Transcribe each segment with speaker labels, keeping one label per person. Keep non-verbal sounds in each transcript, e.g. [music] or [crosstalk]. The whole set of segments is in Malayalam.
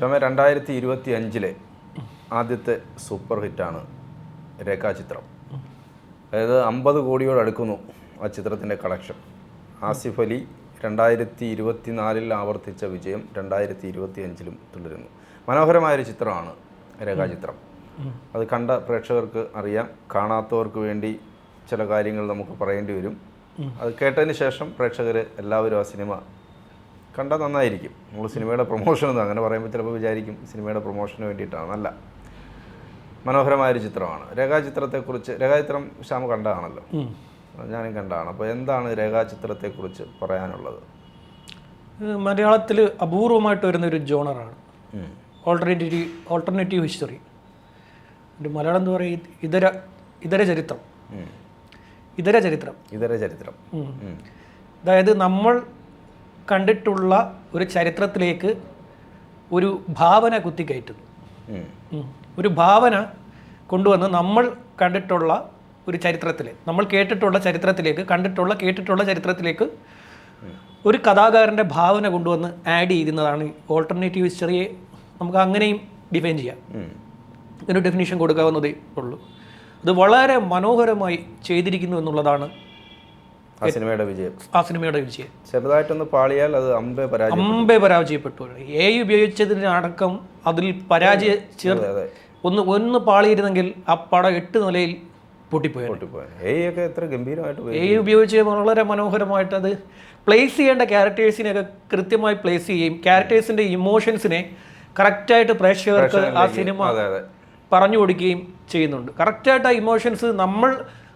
Speaker 1: ക്ഷമ രണ്ടായിരത്തി ഇരുപത്തി അഞ്ചിലെ ആദ്യത്തെ സൂപ്പർ ഹിറ്റാണ് രേഖാചിത്രം. അതായത് അമ്പത് കോടിയോട് അടുക്കുന്നു ആ ചിത്രത്തിന്റെ കളക്ഷൻ. ആസിഫ് അലി രണ്ടായിരത്തി ഇരുപത്തി നാലിൽ ആവർത്തിച്ച വിജയം രണ്ടായിരത്തി ഇരുപത്തി അഞ്ചിലും തുടരുന്നു. മനോഹരമായൊരു ചിത്രമാണ് രേഖാചിത്രം. അത് കണ്ട പ്രേക്ഷകർക്ക് അറിയാം കാണാത്തവർക്ക് വേണ്ടി ചില കാര്യങ്ങൾ നമുക്ക് പറയേണ്ടി വരും. അത് കേട്ടതിന് ശേഷം പ്രേക്ഷകർ എല്ലാവരും ആ സിനിമ കണ്ടാൽ നന്നായിരിക്കും. നമ്മൾ സിനിമയുടെ പ്രൊമോഷൻ എന്ന് അങ്ങനെ പറയുമ്പോൾ ചിലപ്പോൾ വിചാരിക്കും സിനിമയുടെ പ്രൊമോഷന് വേണ്ടിയിട്ടാണ്. മനോഹരമായ മനോഹരമായൊരു ചിത്രമാണ്. രേഖാചിത്രത്തെക്കുറിച്ച് രേഖാചിത്രം ശ്യാമ കണ്ടതാണല്ലോ. ഞാനും കണ്ടതാണ്. അപ്പോൾ എന്താണ് രേഖാചിത്രത്തെക്കുറിച്ച് പറയാനുള്ളത്?
Speaker 2: മലയാളത്തിൽ അപൂർവമായിട്ട് വരുന്ന ഒരു ജോണറാണ് ഓൾട്ടർനേറ്റീവ് ഓൾട്ടർനേറ്റീവ് ഹിസ്റ്ററി മലയാളം എന്ന് പറയും ഇതര ഇതര ചരിത്രം. ഇതര ചരിത്രം.
Speaker 1: ഇതര ചരിത്രം.
Speaker 2: അതായത് നമ്മൾ കണ്ടിട്ടുള്ള ഒരു ചരിത്രത്തിലേക്ക് ഒരു ഭാവന കുത്തിക്കയറ്റുന്നു. ഒരു ഭാവന കൊണ്ടുവന്ന് നമ്മൾ കണ്ടിട്ടുള്ള ഒരു ചരിത്രത്തിൽ നമ്മൾ കേട്ടിട്ടുള്ള ചരിത്രത്തിലേക്ക് കണ്ടിട്ടുള്ള കേട്ടിട്ടുള്ള ചരിത്രത്തിലേക്ക് ഒരു കഥാകാരന്റെ ഭാവന കൊണ്ടുവന്ന് ആഡ് ചെയ്യുന്നതാണ് ഓൾട്ടർനേറ്റീവ് ഹിസ്റ്ററിയെ നമുക്ക് അങ്ങനെയും ഡിഫൈൻ ചെയ്യാം.
Speaker 1: ഇതിനൊരു
Speaker 2: ഒരു ഡെഫിനേഷൻ കൊടുക്കാവുന്നതേ ഉള്ളൂ. അത് വളരെ മനോഹരമായി ചെയ്തിരിക്കുന്നു എന്നുള്ളതാണ്
Speaker 1: ആ സിനിമയുടെ വിജയം.
Speaker 2: ആ സിനിമയുടെ വിജയം.
Speaker 1: ചെറുതായിട്ടൊന്ന് പാളിയാൽ അത് അമ്പേ പരാജയം
Speaker 2: അമ്പേ പരാജയപ്പെട്ടു. എ ഉപയോഗിച്ചതിന് അടക്കം അതിൽ പരാജയ ചേർത്ത് ഒന്ന് ഒന്ന് പാളിയിരുന്നെങ്കിൽ ആ പടം എട്ട് നിലയിൽ
Speaker 1: എത്ര ഗംഭീരമായിട്ട്
Speaker 2: എ ഉപയോഗിച്ച് വളരെ മനോഹരമായിട്ട് അത് പ്ലേസ് ചെയ്യേണ്ട ക്യാരക്ടേഴ്സിനെയൊക്കെ കൃത്യമായി പ്ലേസ് ചെയ്യും ക്യാരക്ടേഴ്സിന്റെ ഇമോഷൻസിനെ കറക്റ്റായിട്ട് പ്രേക്ഷകർക്ക് ആ സിനിമ പറഞ്ഞു കൊടുക്കുകയും ചെയ്യുന്നുണ്ട്. കറക്റ്റായിട്ട് ആ ഇമോഷൻസ് നമ്മൾ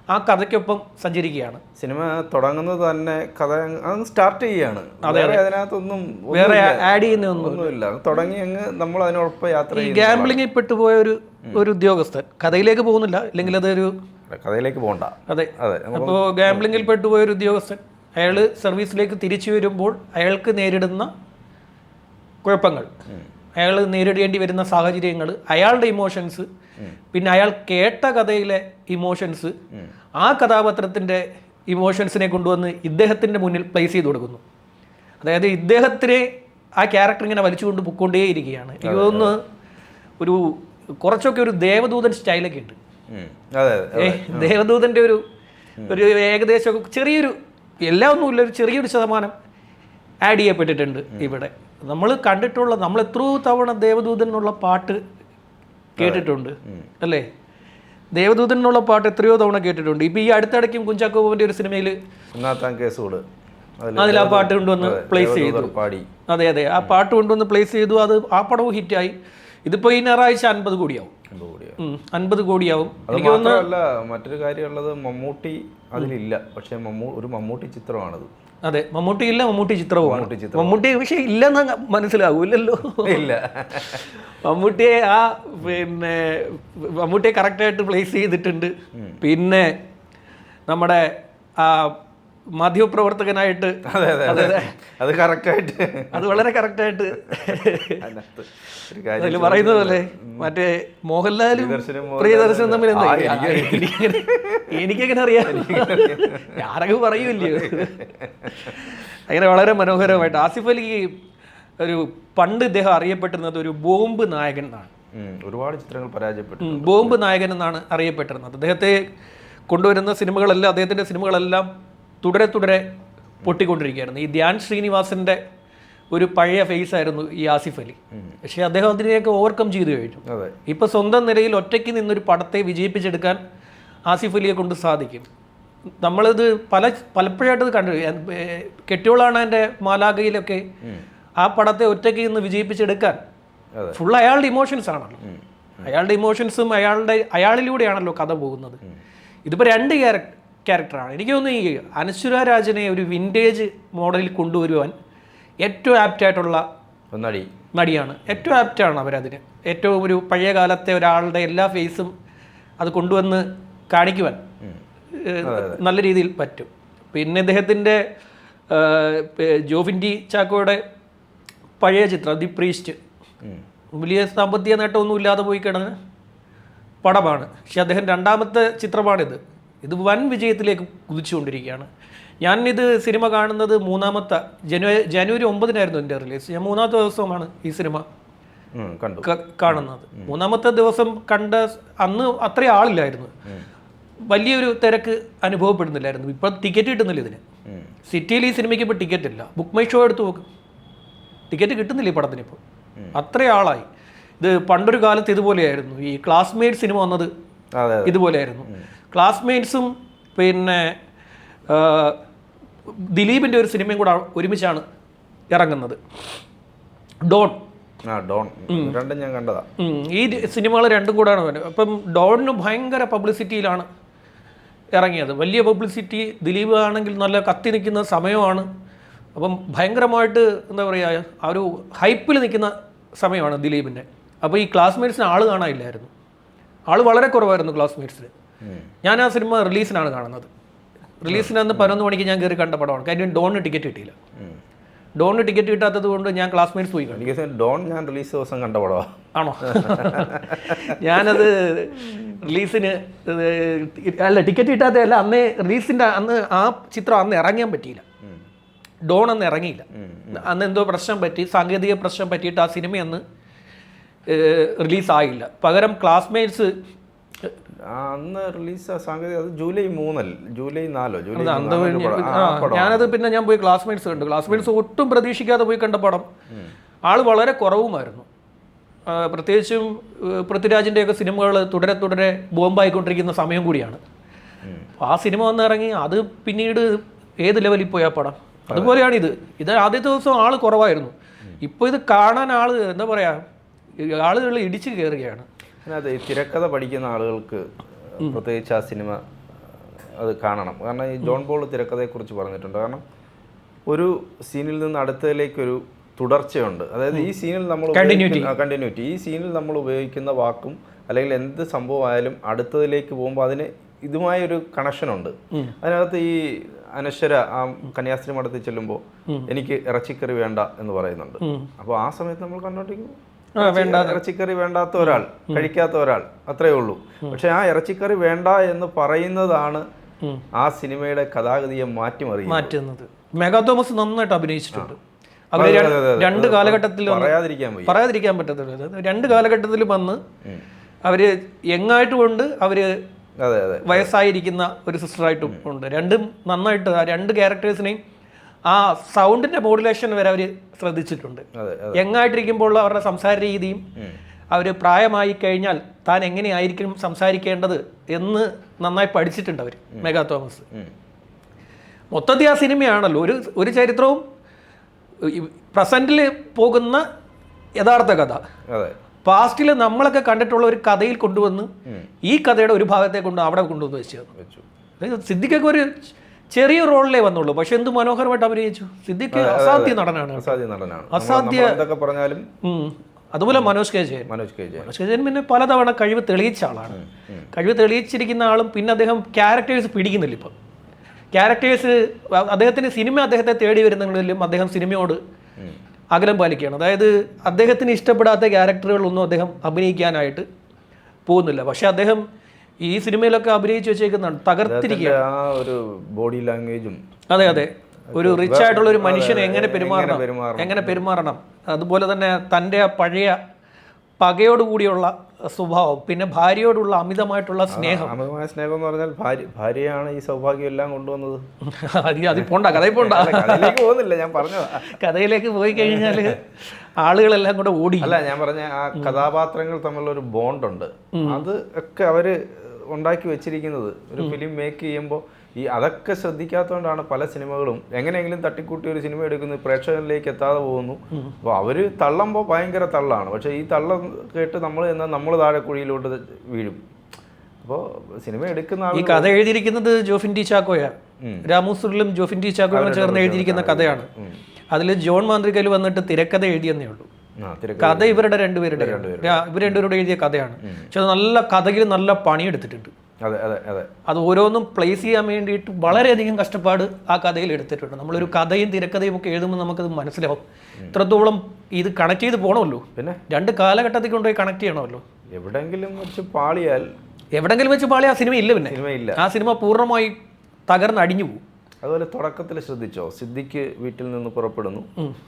Speaker 2: ആ കഥയ്ക്കൊപ്പം സഞ്ചരിക്കുകയാണ്.
Speaker 1: സിനിമ തുടങ്ങുന്നത് തന്നെ കഥ അങ്ങ് സ്റ്റാർട്ട് ചെയ്യാണ്. വേറെ അതിനകത്തൊന്നും
Speaker 2: വേറെ ആഡ് ചെയ്യുന്ന
Speaker 1: ഒന്നുമില്ല. തുടങ്ങി അങ്ങ് നമ്മൾ അതിനോടൊപ്പം യാത്ര
Speaker 2: ഈ
Speaker 1: ചെയ്യും
Speaker 2: ഗാംബ്ലിങ്ങിൽ പെട്ടുപോയ ഒരു ഒരു ഉദ്യോഗസ്ഥൻ. കഥയിലേക്ക് പോകുന്നില്ല. അല്ലെങ്കിൽ അതൊരു
Speaker 1: കഥയിലേക്ക് പോകണ്ട
Speaker 2: അതെ.
Speaker 1: അതെ
Speaker 2: അപ്പോൾ ഗാംബ്ലിംഗിൽ പെട്ടുപോയ ഒരു ഉദ്യോഗസ്ഥൻ അയാൾ സർവീസിലേക്ക് തിരിച്ചു വരുമ്പോൾ അയാൾക്ക് നേരിടുന്ന കുഴപ്പങ്ങൾ. അയാൾ നേരിടേണ്ടി വരുന്ന സാഹചര്യങ്ങൾ അയാളുടെ ഇമോഷൻസ് പിന്നെ അയാൾ കേട്ട കഥയിലെ ഇമോഷൻസ് ആ കഥാപാത്രത്തിന്റെ ഇമോഷൻസിനെ കൊണ്ടുവന്ന് ഇദ്ദേഹത്തിന്റെ മുന്നിൽ പ്ലേസ് ചെയ്ത് കൊടുക്കുന്നു. അതായത് ഇദ്ദേഹത്തിനെ ആ ക്യാരക്ടർ ഇങ്ങനെ വലിച്ചുകൊണ്ട് പൊയ്ക്കൊണ്ടേയിരിക്കുകയാണ്. എനിക്ക് ഇതൊന്ന് ഒരു കുറച്ചൊക്കെ ഒരു ദേവദൂതൻ സ്റ്റൈലൊക്കെ ഉണ്ട്. ദേവദൂതന്റെ ഒരു ഒരു ഏകദേശം ചെറിയൊരു എല്ലാം ഒന്നുമില്ല ഒരു ചെറിയൊരു ശതമാനം ആഡ് ചെയ്യപ്പെട്ടിട്ടുണ്ട് ഇവിടെ. നമ്മൾ കണ്ടിട്ടുള്ള നമ്മൾ എത്രയോ തവണ ദേവദൂതൻ എന്നുള്ള പാട്ട് കേട്ടിട്ടുണ്ട്. അല്ലേ? ദേവദൂതൻ എന്നുള്ള പാട്ട് എത്രയോ തവണ കേട്ടിട്ടുണ്ട്. ഇപ്പൊ ഈ അടുത്തിടയ്ക്കും കുഞ്ചാക്കോബിന്റെ ഒരു സിനിമയിൽ
Speaker 1: അതിൽ
Speaker 2: ആ പാട്ട് കൊണ്ടുവന്ന് പ്ലേസ് ചെയ്തു.
Speaker 1: പാടി.
Speaker 2: അതെ അതെ. ആ പാട്ട് കൊണ്ടുവന്ന് പ്ലേസ് ചെയ്തു. അത് ആ പടവും ഹിറ്റായി. ഇതിപ്പോ ഈ ഞായറാഴ്ച അൻപത് കോടിയാവും. അൻപത് കോടിയാവും.
Speaker 1: മറ്റൊരു കാര്യമുള്ളത് മമ്മൂട്ടി അതിലില്ല. പക്ഷെ ഒരു മമ്മൂട്ടി ചിത്രമാണത്.
Speaker 2: അതെ മമ്മൂട്ടി ഇല്ല മമ്മൂട്ടി ചിത്രവും
Speaker 1: മമ്മൂട്ടി ചിത്രം
Speaker 2: മമ്മൂട്ടി പക്ഷേ ഇല്ലെന്ന് അങ്ങ് മനസ്സിലാവൂലല്ലോ
Speaker 1: ഇല്ല.
Speaker 2: മമ്മൂട്ടിയെ ആ പിന്നെ മമ്മൂട്ടിയെ കറക്റ്റായിട്ട് പ്ലേസ് ചെയ്തിട്ടുണ്ട്. പിന്നെ നമ്മുടെ ആ മാധ്യമപ്രവർത്തകനായിട്ട്
Speaker 1: അതെ അതെ അതെ. അത്. കറക്റ്റായിട്ട്.
Speaker 2: അത് വളരെ കറക്റ്റായിട്ട്. അതിൽ പറയുന്നത് അല്ലേ മറ്റേ മോഹൻലാലും
Speaker 1: പ്രിയദർശനും
Speaker 2: തമ്മിൽ എന്താ എനിക്കെങ്ങനെ എനിക്കെങ്ങനെ [laughs] അറിയാം. ആരൊക്കെ പറയൂല്ലയോ? അങ്ങനെ വളരെ മനോഹരമായിട്ട് ആസിഫ് അലിക്ക് ഒരു പണ്ട് ഇദ്ദേഹം അറിയപ്പെട്ടിരുന്നത് ഒരു ബോംബ് നായകൻ എന്നാണ്.
Speaker 1: ഒരുപാട് ചിത്രങ്ങൾ പരാജയപ്പെട്ടു.
Speaker 2: ബോംബ് നായകൻ എന്നാണ് അറിയപ്പെട്ടിരുന്നത്. അദ്ദേഹത്തെ കൊണ്ടുവരുന്ന സിനിമകളെല്ലാം അദ്ദേഹത്തിന്റെ സിനിമകളെല്ലാം തുടരെ തുടരെ പൊട്ടിക്കൊണ്ടിരിക്കുകയായിരുന്നു. ഈ ധ്യാൻ ശ്രീനിവാസിന്റെ ഒരു പഴയ ഫേസ് ആയിരുന്നു ഈ ആസിഫ് അലി. പക്ഷെ അദ്ദേഹം അതിനെയൊക്കെ ഓവർകം ചെയ്തു കഴിഞ്ഞു.
Speaker 1: ഇപ്പോൾ
Speaker 2: ഇപ്പൊ സ്വന്തം നിലയിൽ ഒറ്റയ്ക്ക് നിന്നൊരു പടത്തെ വിജയിപ്പിച്ചെടുക്കാൻ ആസിഫ് അലിയെ കൊണ്ട് സാധിക്കും. നമ്മളിത് പല പലപ്പോഴായിട്ടത് കണ്ടു. കെട്ടിയോളാണ് എന്റെ മാലാഖയിലൊക്കെ ആ പടത്തെ ഒറ്റയ്ക്ക് നിന്ന് വിജയിപ്പിച്ചെടുക്കാൻ. ഫുൾ അയാളുടെ ഇമോഷൻസ് ആണല്ലോ. അയാളുടെ ഇമോഷൻസും അയാളുടെ അയാളിലൂടെയാണല്ലോ കഥ പോകുന്നത്. ഇതിപ്പോൾ രണ്ട് ക്യാരക്ടർ ക്യാരക്ടറാണ് എനിക്ക് തോന്നുന്നു ഈ അനശ്വര രാജനെ ഒരു വിന്റേജ് മോഡലിൽ കൊണ്ടുവരുവാൻ ഏറ്റവും ആപ്റ്റായിട്ടുള്ള
Speaker 1: നടി.
Speaker 2: നടിയാണ്. ഏറ്റവും ആപ്റ്റാണ് അവരതിന്. ഏറ്റവും ഒരു പഴയ കാലത്തെ ഒരാളുടെ എല്ലാ ഫേസും അത് കൊണ്ടുവന്ന് കാണിക്കുവാൻ നല്ല രീതിയിൽ പറ്റും. പിന്നെ ഇദ്ദേഹത്തിന്റെ ജോഫിൻഡി ചാക്കോയുടെ പഴയ ചിത്രം ദി പ്രീസ്റ്റ്. വലിയ സാമ്പത്തിക നേട്ടമൊന്നും ഇല്ലാതെ പോയി കിടന്ന് പടമാണ്. പക്ഷെ അദ്ദേഹം രണ്ടാമത്തെ ചിത്രമാണിത്. ഇത് വൻ വിജയത്തിലേക്ക് കുതിച്ചുകൊണ്ടിരിക്കുകയാണ്. ഞാൻ ഇത് സിനിമ കാണുന്നത് മൂന്നാമത്തെ ജനുവരി ജനുവരി ഒമ്പതിനായിരുന്നു എന്റെ റിലീസ്. ഞാൻ മൂന്നാമത്തെ ദിവസമാണ് ഈ സിനിമ കാണുന്നത്. മൂന്നാമത്തെ ദിവസം കണ്ട അന്ന് അത്രയും ആളില്ലായിരുന്നു. വലിയൊരു തിരക്ക് അനുഭവപ്പെടുന്നില്ലായിരുന്നു. ഇപ്പം ടിക്കറ്റ് കിട്ടുന്നില്ല ഇതിന്. സിറ്റിയിൽ ഈ സിനിമയ്ക്ക് ഇപ്പോൾ ടിക്കറ്റ് ഇല്ല. ബുക്ക് മൈ ഷോ എടുത്ത് നോക്ക്. ടിക്കറ്റ് കിട്ടുന്നില്ല ഈ പടത്തിന് ഇപ്പോൾ അത്രയും ആളായി. ഇത് പണ്ടൊരു കാലത്ത് ഇതുപോലെയായിരുന്നു. ഈ ക്ലാസ്മേറ്റ് സിനിമ വന്നത് ഇതുപോലെയായിരുന്നു. ക്ലാസ്മേറ്റ്സും പിന്നെ ദിലീപിന്റെ ഒരു സിനിമയും കൂടെ ഒരുമിച്ചാണ് ഇറങ്ങുന്നത്. ഡോൺ.
Speaker 1: ഡോൺ. രണ്ടും ഞാൻ കണ്ടതാ.
Speaker 2: ഈ സിനിമകൾ രണ്ടും കൂടെയാണ് വരുന്നത്. അപ്പം ഡോണിന് ഭയങ്കര പബ്ലിസിറ്റിയിലാണ് ഇറങ്ങിയത്. വലിയ പബ്ലിസിറ്റി ദിലീപ് ആണെങ്കിൽ നല്ല കത്തി നിൽക്കുന്ന സമയമാണ്. അപ്പം ഭയങ്കരമായിട്ട് എന്താ പറയുക ആ ഒരു ഹൈപ്പിൽ നിൽക്കുന്ന സമയമാണ് ദിലീപിന്റെ. അപ്പോൾ ഈ ക്ലാസ്മേറ്റ്സിന് ആൾ കാണാനില്ലായിരുന്നു. ആൾ വളരെ കുറവായിരുന്നു ക്ലാസ്മേറ്റ്സിൽ. ഞാൻ ആ സിനിമ റിലീസിനാണ് കാണുന്നത്. റിലീസിന് അന്ന് പതിനൊന്ന് മണിക്ക് ഞാൻ കയറി കണ്ട പടമാണ്. കാര്യം ഡോണിന് ടിക്കറ്റ് കിട്ടിയില്ല. ഡോണിന് ടിക്കറ്റ് കിട്ടാത്തത് കൊണ്ട് ഞാൻ ക്ലാസ്മേറ്റ്സ് പോയി കണ്ടു.
Speaker 1: ഡോൺ ഞാൻ റിലീസ് ദിവസം കണ്ട പടമാണ്
Speaker 2: ആണോ? ഞാനത് റിലീസിന് അല്ല ടിക്കറ്റ് കിട്ടാത്തതല്ല അന്നേ റിലീസിന്റെ അന്ന് ആ ചിത്രം അന്ന് ഇറങ്ങാൻ പറ്റിയില്ല. ഡോൺ അന്ന് ഇറങ്ങിയില്ല. അന്ന് എന്തോ പ്രശ്നം പറ്റി സാങ്കേതിക പ്രശ്നം പറ്റിയിട്ട് ആ സിനിമ അന്ന് റിലീസായില്ല. പകരം ക്ലാസ്മേറ്റ്സ്
Speaker 1: അന്ന് റിലീസ് സാങ്കേതിക അത് ജൂലൈ മൂന്നല്ല ജൂലൈ നാലോ ജൂലൈ.
Speaker 2: ഞാനത് പിന്നെ ഞാൻ പോയി ക്ലാസ്മേറ്റ്സ് കണ്ടു. ക്ലാസ്മേറ്റ്സ് ഒട്ടും പ്രതീക്ഷിക്കാതെ പോയി കണ്ട പടം. ആൾ വളരെ കുറവുമായിരുന്നു. പ്രത്യേകിച്ചും പൃഥ്വിരാജിന്റെയൊക്കെ സിനിമകൾ തുടരെ തുടരെ ബോംബായിക്കൊണ്ടിരിക്കുന്ന സമയം കൂടിയാണ്. ആ സിനിമ വന്നിറങ്ങി അത് പിന്നീട് ഏത് ലെവലിൽ പോയി ആ പടം? അതുപോലെയാണ് ഇത്. ഇത് ആദ്യത്തെ ദിവസം ആൾ കുറവായിരുന്നു. ഇപ്പോൾ ഇത് കാണാൻ ആൾ എന്താ പറയുക ആളുകൾ ഇടിച്ചു കയറുകയാണ്
Speaker 1: അതിനകത്ത് ഈ തിരക്കഥ പഠിക്കുന്ന ആളുകൾക്ക് പ്രത്യേകിച്ച് ആ സിനിമ അത് കാണണം. കാരണം ഈ ജോൺ പോൾ തിരക്കഥയെക്കുറിച്ച് പറഞ്ഞിട്ടുണ്ട്. കാരണം ഒരു സീനിൽ നിന്ന് അടുത്തതിലേക്കൊരു തുടർച്ചയുണ്ട്. അതായത് ഈ സീനിൽ നമ്മൾ കണ്ടിന്യൂറ്റി ഈ സീനിൽ നമ്മൾ ഉപയോഗിക്കുന്ന വാക്കും അല്ലെങ്കിൽ എന്ത് സംഭവമായാലും അടുത്തതിലേക്ക് പോകുമ്പോൾ അതിന് ഇതുമായൊരു കണക്ഷനുണ്ട്. അതിനകത്ത് ഈ അനശ്വര ആ കന്യാസ്ത്രീ മഠത്തിൽ ചെല്ലുമ്പോൾ എനിക്ക് ഇറച്ചിക്കറി വേണ്ട എന്ന് പറയുന്നുണ്ട്. അപ്പോൾ ആ സമയത്ത് നമ്മൾ കണ്ടോണ്ടിരിക്കും
Speaker 2: വേണ്ട
Speaker 1: ഇറച്ചിക്കറി വേണ്ടാത്ത ഒരാൾ കഴിക്കാത്ത ഒരാൾ അത്രേ ഉള്ളൂ. പക്ഷെ ആ ഇറച്ചിക്കറി വേണ്ട എന്ന് പറയുന്നതാണ് ആ സിനിമയുടെ കഥാഗതിയെ മാറ്റിമറി
Speaker 2: മാറ്റുന്നത്. മെഗാ തോമസ് നന്നായിട്ട് അഭിനയിച്ചിട്ടുണ്ട്. രണ്ട് കാലഘട്ടത്തിൽ
Speaker 1: പറയാതിരിക്കാൻ
Speaker 2: പറ്റത്തില്ല. രണ്ട് കാലഘട്ടത്തിൽ വന്ന് അവർ യങ്ങായിട്ട് കൊണ്ട്
Speaker 1: അവർ
Speaker 2: വയസ്സായിരിക്കുന്ന ഒരു സിസ്റ്ററായിട്ടും ഉണ്ട്. രണ്ടും നന്നായിട്ട് ആ രണ്ട് ക്യാരക്ടേഴ്സിനെയും ആ സൗണ്ടിന്റെ മോഡുലേഷൻ വരെ അവർ ശ്രദ്ധിച്ചിട്ടുണ്ട്. യങ്ങായിട്ടിരിക്കുമ്പോൾ അവരുടെ സംസാര രീതിയും അവർ പ്രായമായി കഴിഞ്ഞാൽ താൻ എങ്ങനെയായിരിക്കും സംസാരിക്കേണ്ടത് എന്ന് നന്നായി പഠിച്ചിട്ടുണ്ട് അവർ മെഗാ തോമസ്. മൊത്തത്തിൽ ആ സിനിമയാണല്ലോ. ഒരു ഒരു ചരിത്രവും പ്രസന്റിൽ പോകുന്ന യഥാർത്ഥ കഥ. പാസ്റ്റിൽ നമ്മളൊക്കെ കണ്ടിട്ടുള്ള ഒരു കഥയിൽ കൊണ്ടുവന്ന് ഈ കഥയുടെ ഒരു ഭാഗത്തെ കൊണ്ട് അവിടെ കൊണ്ടുവന്ന്
Speaker 1: വെച്ചു
Speaker 2: സിദ്ധിക്കൊക്കെ സിദ്ദിഖൊക്കെ ഒരു ചെറിയ റോളിലേ വന്നുള്ളൂ. പക്ഷെ എന്ത് മനോഹരമായിട്ട് അഭിനയിച്ചു. സിദ്ദിഖ് അസാധ്യ നടനാണ്.
Speaker 1: അസാധ്യ നടനാണ്.
Speaker 2: അസാധ്യ-
Speaker 1: എന്തൊക്കെ പറഞ്ഞാലും
Speaker 2: അതുപോലെ Manoj K Jayan.
Speaker 1: Manoj K Jayan.
Speaker 2: Manoj K Jayan പിന്നെ പലതവണ കഴിവ് തെളിയിച്ച ആളാണ്. കഴിവ് തെളിയിച്ചിരിക്കുന്ന ആളും പിന്നെ അദ്ദേഹം ക്യാരക്ടേഴ്സ് പിടിക്കുന്നില്ല ഇപ്പം. ക്യാരക്ടേഴ്സ് അദ്ദേഹത്തിന് സിനിമ അദ്ദേഹത്തെ തേടി വരുന്നതിലും അദ്ദേഹം സിനിമയോട് അകലം പാലിക്കുകയാണ്. അതായത് അദ്ദേഹത്തിന് ഇഷ്ടപ്പെടാത്ത ക്യാരക്ടറുകളൊന്നും അദ്ദേഹം അഭിനയിക്കാനായിട്ട് പോകുന്നില്ല. പക്ഷേ അദ്ദേഹം ഈ സിനിമയിലൊക്കെ അഭിനയിച്ചു വെച്ചേക്കുന്നതാണ് തകർത്തിരിക്കുക
Speaker 1: ആ ഒരു ബോഡി ലാംഗ്വേജും
Speaker 2: അതെ അതെ. ഒരു റിച്ച് ആയിട്ടുള്ള ഒരു മനുഷ്യനെ എങ്ങനെ പെരുമാറണം. എങ്ങനെ പെരുമാറണം? അതുപോലെ തന്നെ തന്റെ ആ പഴയ പകയോടുകൂടിയുള്ള സ്വഭാവം പിന്നെ ഭാര്യയോടുള്ള അമിതമായിട്ടുള്ള സ്നേഹം.
Speaker 1: അമിതമായ സ്നേഹം എന്ന് പറഞ്ഞാൽ ഭാര്യയാണ് ഈ സൗഭാഗ്യം എല്ലാം കൊണ്ടുവന്നത്.
Speaker 2: അത് പോണ്ട കഥയിൽ പോണ്ട.
Speaker 1: കഥയിലേക്ക് പോകുന്നില്ല ഞാൻ പറഞ്ഞു
Speaker 2: കഥയിലേക്ക് പോയി കഴിഞ്ഞാൽ ആളുകളെല്ലാം കൂടെ ഓടി.
Speaker 1: അല്ല ഞാൻ പറഞ്ഞ ആ കഥാപാത്രങ്ങൾ തമ്മിലുള്ള ഒരു ബോണ്ടുണ്ട് അത് ഒക്കെ അവർ ഉണ്ടാക്കി വെച്ചിരിക്കുന്നത്. ഒരു ഫിലിം മേക്ക് ചെയ്യുമ്പോൾ ഈ അതൊക്കെ ശ്രദ്ധിക്കാത്തതുകൊണ്ടാണ് പല സിനിമകളും എങ്ങനെയെങ്കിലും തട്ടിക്കൂട്ടി ഒരു സിനിമ എടുക്കുന്നത് പ്രേക്ഷകരിലേക്ക് എത്താതെ പോകുന്നു. അപ്പോൾ അവർ തള്ളുമ്പോൾ ഭയങ്കര തള്ളാണ്. പക്ഷേ ഈ തള്ളം കേട്ട് നമ്മൾ എന്നാൽ നമ്മൾ താഴെ കുഴിയിലോട്ട് വീഴും. അപ്പോൾ സിനിമ എടുക്കുന്ന
Speaker 2: ഈ കഥ എഴുതിയിരിക്കുന്നത് ജോഫിൻ ടി ചാക്കോയാണ് രാമു സുറിലും ജോഫിൻ ടി ചാക്കോയും ചേർന്ന് എഴുതിയിരിക്കുന്ന കഥയാണ്. അതിൽ ജോൺ മാന്ത്രികയിൽ വന്നിട്ട് തിരക്കഥ എഴുതിയെന്നേ ഉള്ളൂ. കഥ ഇവരുടെ രണ്ടുപേരുടെ ഇവർ രണ്ടുപേരുടെ എഴുതിയ കഥയാണ്. പക്ഷെ അത് നല്ല കഥയിൽ നല്ല പണിയെടുത്തിട്ടുണ്ട്.
Speaker 1: അതെ
Speaker 2: ഓരോന്നും പ്ലേസ് ചെയ്യാൻ വേണ്ടിയിട്ട് വളരെയധികം കഷ്ടപ്പാട് ആ കഥയിൽ എടുത്തിട്ടുണ്ട്. നമ്മളൊരു കഥയും തിരക്കഥയും ഒക്കെ എഴുതുമ്പോൾ നമുക്കത് മനസ്സിലാവും. ഇത്രത്തോളം ഇത് കണക്ട് ചെയ്ത് പോകണമല്ലോ
Speaker 1: പിന്നെ?
Speaker 2: രണ്ട് കാലഘട്ടത്തിൽ കൊണ്ടുപോയി കണക്ട് ചെയ്യണമല്ലോ.
Speaker 1: എവിടെങ്കിലും വെച്ച് പാളിയാൽ
Speaker 2: എവിടെങ്കിലും വെച്ച് പാളിയാൽ ആ സിനിമ ഇല്ല പിന്നെ ആ സിനിമ പൂർണമായി തകർന്ന് അടിഞ്ഞു പോകും
Speaker 1: അതുപോലെ തുടക്കത്തിൽ ശ്രദ്ധിച്ചോ? സിദ്ദിഖ് വീട്ടിൽ നിന്ന് പുറപ്പെടുന്നു.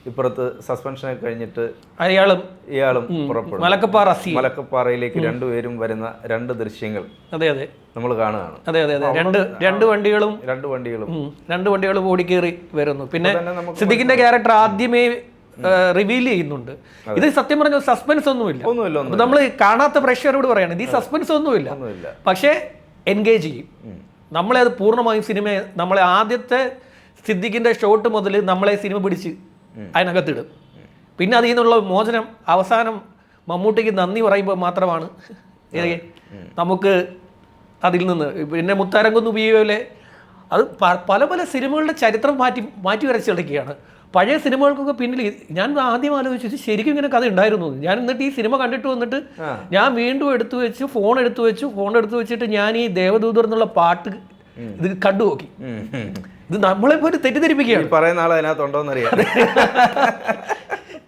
Speaker 1: ഇപ്പുറത്ത് സസ്പെൻഷൻ കഴിഞ്ഞിട്ട്
Speaker 2: അയാളും
Speaker 1: ഇയാളും പുറപ്പെടുന്നു.
Speaker 2: മലക്കപ്പാറ
Speaker 1: മലക്കപ്പാറയിലേക്ക് രണ്ടുപേരും വരുന്ന രണ്ട് ദൃശ്യങ്ങൾ
Speaker 2: അതെ അതെ.
Speaker 1: നമ്മൾ കാണുകയാണ്.
Speaker 2: അതെ അതെ അതെ. രണ്ട് രണ്ട് വണ്ടികളും
Speaker 1: രണ്ട് വണ്ടികളും.
Speaker 2: രണ്ട് വണ്ടികളും ഓടിക്കേറി വരുന്നു. പിന്നെ സിദ്ദിഖിന്റെ ക്യാരക്ടർ ആദ്യമേ റിവീൽ ചെയ്യുന്നുണ്ട്. ഇത് സത്യം പറഞ്ഞ സസ്പെൻസ് ഒന്നുമില്ല.
Speaker 1: ഒന്നുമില്ല
Speaker 2: നമ്മൾ കാണാത്ത പ്രേക്ഷകരോട് പറയാണ്. ഇത് സസ്പെൻസ് ഒന്നുമില്ല. പക്ഷേ എൻഗേജ് ചെയ്യും. നമ്മളെ അത് പൂർണമായും സിനിമയെ നമ്മളെ ആദ്യത്തെ സിദ്ദിഖിന്റെ ഷോട്ട് മുതൽ നമ്മളെ സിനിമ പിടിച്ച് അതിനകത്തിടും. പിന്നെ അതിൽ നിന്നുള്ള മോചനം അവസാനം മമ്മൂട്ടിക്ക് നന്ദി പറയുമ്പോൾ മാത്രമാണ്. നമുക്ക് അതിൽ നിന്ന് പിന്നെ മുത്താരംകുന്ന് ഉപയോഗിലെ അത് പല പല സിനിമകളുടെ ചരിത്രം മാറ്റി മാറ്റി വരച്ചെടുക്കുകയാണ് പഴയ സിനിമകൾക്കൊക്കെ പിന്നിൽ ഞാൻ ആദ്യം ആലോചിച്ചു ശരിക്കും ഇങ്ങനെ കഥ ഉണ്ടായിരുന്നു. ഞാൻ എന്നിട്ട് ഈ സിനിമ കണ്ടിട്ട് വന്നിട്ട് ഞാൻ വീണ്ടും എടുത്തു വെച്ച് ഫോൺ എടുത്തു വെച്ചു ഫോൺ എടുത്തു വെച്ചിട്ട് ഞാൻ ഈ ദേവദൂതർ എന്നുള്ള പാട്ട് ഇത് കണ്ടു നോക്കി. ഇത് നമ്മളെ പോലും തെറ്റിദ്ധരിപ്പിക്കുകയാണ്.
Speaker 1: പറയുന്ന ആൾ അതിനകത്തുണ്ടോന്ന് അറിയാം.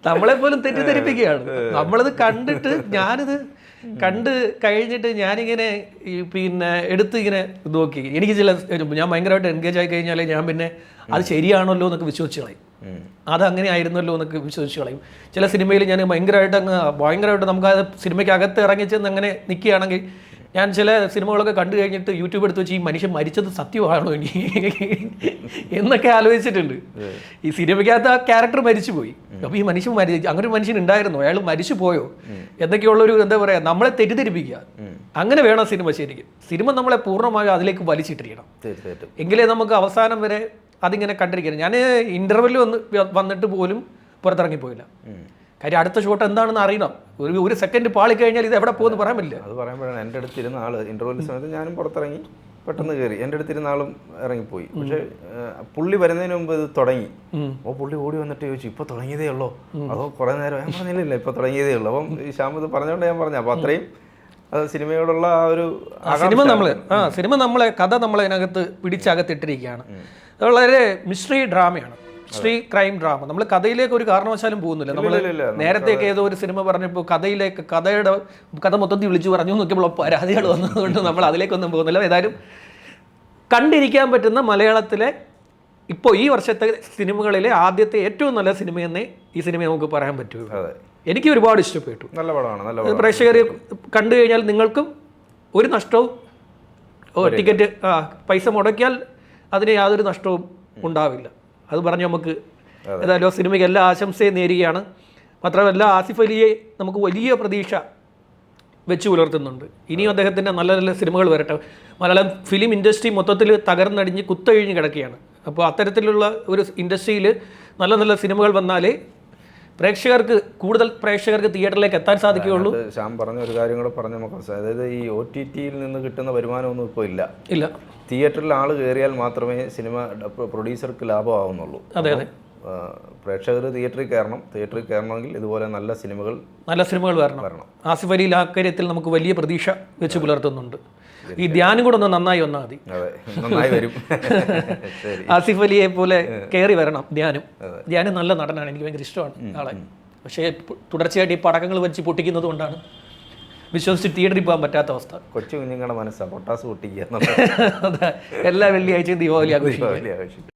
Speaker 2: നമ്മളെ പോലും തെറ്റിദ്ധരിപ്പിക്കുകയാണ്. നമ്മളത് കണ്ടിട്ട് ഞാനിത് കണ്ട് കഴിഞ്ഞിട്ട് ഞാനിങ്ങനെ പിന്നെ എടുത്ത് ഇങ്ങനെ നോക്കി. എനിക്ക് ചില ഞാൻ ഭയങ്കരമായിട്ട് എൻഗേജ് ആയി കഴിഞ്ഞാൽ ഞാൻ പിന്നെ അത് ശരിയാണല്ലോ എന്നൊക്കെ വിശ്വസിച്ചു കളയും. അത് അങ്ങനെ ആയിരുന്നല്ലോ എന്നൊക്കെ വിശ്വസിച്ച് കളയും. ചില സിനിമയിൽ ഞാൻ ഭയങ്കരമായിട്ട് അങ്ങ് ഭയങ്കരമായിട്ട് നമുക്ക് ആ സിനിമയ്ക്ക് അകത്ത് ഇറങ്ങി ചെന്ന് അങ്ങനെ നിൽക്കുകയാണെങ്കിൽ ഞാൻ ചില സിനിമകളൊക്കെ കണ്ടു കഴിഞ്ഞിട്ട് യൂട്യൂബ് എടുത്ത് വെച്ച് ഈ മനുഷ്യൻ മരിച്ചത് സത്യമാണോ ഇനി? എന്നൊക്കെ ആലോചിച്ചിട്ടുണ്ട്. ഈ സിനിമയ്ക്കകത്ത് ആ ക്യാരക്ടർ മരിച്ചു പോയി. അപ്പോൾ ഈ മനുഷ്യൻ മരി അങ്ങനെ ഒരു മനുഷ്യൻ ഉണ്ടായിരുന്നു. അയാൾ മരിച്ചു പോയോ? എന്നൊക്കെയുള്ളൊരു എന്താ പറയുക നമ്മളെ തെറ്റിദ്ധരിപ്പിക്കുക. അങ്ങനെ വേണം സിനിമ ശരിക്കും. സിനിമ നമ്മളെ പൂർണമായും അതിലേക്ക് വലിച്ചിട്ടിരിക്കണം. എങ്കിലേ നമുക്ക് അവസാനം വരെ അതിങ്ങനെ കണ്ടിരിക്കുന്നത്. ഞാൻ ഇന്റർവെൽ വന്ന് വന്നിട്ട് പോലും പുറത്തിറങ്ങിപ്പോയില്ല. കാര്യം അടുത്ത ഷോട്ട് എന്താണെന്ന് അറിയണം. ഒരു ഒരു സെക്കൻഡ് പാളിക്കഴിഞ്ഞാൽ ഇത് എവിടെ പോകുമെന്ന് പറയാൻ പറ്റില്ല.
Speaker 1: അത് പറയുമ്പോഴാണ് എന്റെ അടുത്തിരുന്ന ആൾ ഇന്റർവ്യൂവിൽ സമയത്ത് ഞാനും പുറത്തിറങ്ങി പെട്ടെന്ന് കയറി എന്റെ അടുത്തിരുന്ന ആളും ഇറങ്ങിപ്പോയി. പക്ഷേ പുള്ളി വരുന്നതിന് മുമ്പ് ഇത് തുടങ്ങി. ഓ പുള്ളി ഓടി വന്നിട്ട് ചോദിച്ചു ഇപ്പോൾ തുടങ്ങിയതേ ഉള്ളോ? അതോ കുറേ നേരം? ഞാൻ പറഞ്ഞില്ല ഇപ്പോൾ തുടങ്ങിയതേ ഉള്ളൂ. അപ്പം ഇത് പറഞ്ഞുകൊണ്ട് ഞാൻ പറഞ്ഞു അപ്പോൾ അത്രയും അത് സിനിമയോടുള്ള ആ ഒരു
Speaker 2: സിനിമ നമ്മൾ ആ സിനിമ നമ്മളെ കഥ നമ്മളെ അതിനകത്ത് പിടിച്ചകത്തിട്ടിരിക്കുകയാണ്. അത് വളരെ മിസ്റ്ററി ഡ്രാമയാണ്. Mystery crime drama. നമ്മൾ കഥയിലേക്ക് ഒരു കാരണവശാലും പോകുന്നില്ല. നമ്മൾ. നേരത്തെയൊക്കെ ഏതോ ഒരു സിനിമ പറഞ്ഞപ്പോൾ കഥയിലേക്ക് കഥയുടെ കഥ മൊത്തത്തിൽ വിളിച്ചു പറഞ്ഞു നോക്കിയപ്പോൾ പരാതികൾ വന്നതുകൊണ്ട് നമ്മൾ അതിലേക്കൊന്നും പോകുന്നില്ല. ഏതായാലും കണ്ടിരിക്കാൻ പറ്റുന്ന മലയാളത്തിലെ ഇപ്പോൾ ഈ വർഷത്തെ സിനിമകളിലെ ആദ്യത്തെ ഏറ്റവും നല്ല സിനിമയെന്നേ ഈ സിനിമയെ നമുക്ക് പറയാൻ പറ്റൂ. എനിക്ക് ഒരുപാട് ഇഷ്ടപ്പെട്ടു.
Speaker 1: നല്ല പടമാണ് നല്ല
Speaker 2: പ്രേക്ഷകർ കണ്ടു കഴിഞ്ഞാൽ നിങ്ങൾക്കും ഒരു നഷ്ടവും ഓ ടിക്കറ്റ് ആ പൈസ മുടക്കിയാൽ അതിന് യാതൊരു നഷ്ടവും ഉണ്ടാവില്ല. അത് പറഞ്ഞ് നമുക്ക് ഏതായാലും സിനിമയ്ക്ക് എല്ലാ ആശംസയും നേരുകയാണ്. മാത്രമല്ല ആസിഫ് അലിയെ നമുക്ക് വലിയ പ്രതീക്ഷ വെച്ച് പുലർത്തുന്നുണ്ട്. ഇനിയും അദ്ദേഹത്തിന്റെ നല്ല നല്ല സിനിമകൾ വരട്ടെ. മലയാളം ഫിലിം ഇൻഡസ്ട്രി മൊത്തത്തിൽ തകർന്നടിഞ്ഞ് കുത്തഴിഞ്ഞ് കിടക്കുകയാണ്. അപ്പോൾ അത്തരത്തിലുള്ള ഒരു ഇൻഡസ്ട്രിയിൽ നല്ല നല്ല സിനിമകൾ വന്നാലേ പ്രേക്ഷകർക്ക് കൂടുതൽ പ്രേക്ഷകർക്ക് തിയേറ്ററിലേക്ക് എത്താൻ സാധിക്കുകയുള്ളൂ.
Speaker 1: ശ്യാം പറഞ്ഞ ഒരു കാര്യം കൂടെ പറഞ്ഞ് നമുക്ക് അതായത് ഈ ഒ ടി ടിയിൽ നിന്ന് കിട്ടുന്ന വരുമാനമൊന്നും ഇപ്പോൾ ഇല്ല.
Speaker 2: ഇല്ല.
Speaker 1: തിയേറ്ററിൽ ആൾ കയറിയാൽ മാത്രമേ സിനിമ പ്രൊഡ്യൂസർക്ക് ലാഭമാവുന്നുള്ളൂ.
Speaker 2: അതെ അതെ.
Speaker 1: പ്രേക്ഷകർ തിയേറ്ററിൽ കയറണം. തിയേറ്ററിൽ കയറണമെങ്കിൽ ഇതുപോലെ നല്ല സിനിമകൾ
Speaker 2: നല്ല സിനിമകൾ വരണം.
Speaker 1: വരണം.
Speaker 2: ആസിഫ് അലിയിൽ ആ കാര്യത്തിൽ നമുക്ക് വലിയ പ്രതീക്ഷ വെച്ച് പുലർത്തുന്നുണ്ട്. ഈ ധ്യാനം കൂടെ ഒന്ന് നന്നായി വന്നാൽ മതി.
Speaker 1: നന്നായി വരും. [laughs]
Speaker 2: ആസിഫ് അലിയെ പോലെ കയറി വരണം ധ്യാനം. ധ്യാനം നല്ല നടനാണ്. എനിക്ക് ഭയങ്കര ഇഷ്ടമാണ് ആളെ. പക്ഷേ തുടർച്ചയായിട്ട് ഈ പടക്കങ്ങൾ വെച്ച് പൊട്ടിക്കുന്നത് കൊണ്ടാണ് വിശ്വസിച്ച് തിയേറ്ററിൽ പോകാൻ പറ്റാത്ത അവസ്ഥ.
Speaker 1: കൊച്ചു കുഞ്ഞുങ്ങളുടെ മനസ്സാണ് പൊട്ടാസ് പൊട്ടിക്കുക [laughs]
Speaker 2: എല്ലാ വെള്ളിയാഴ്ചയും ദീപാവലി ആഘോഷിക്കും.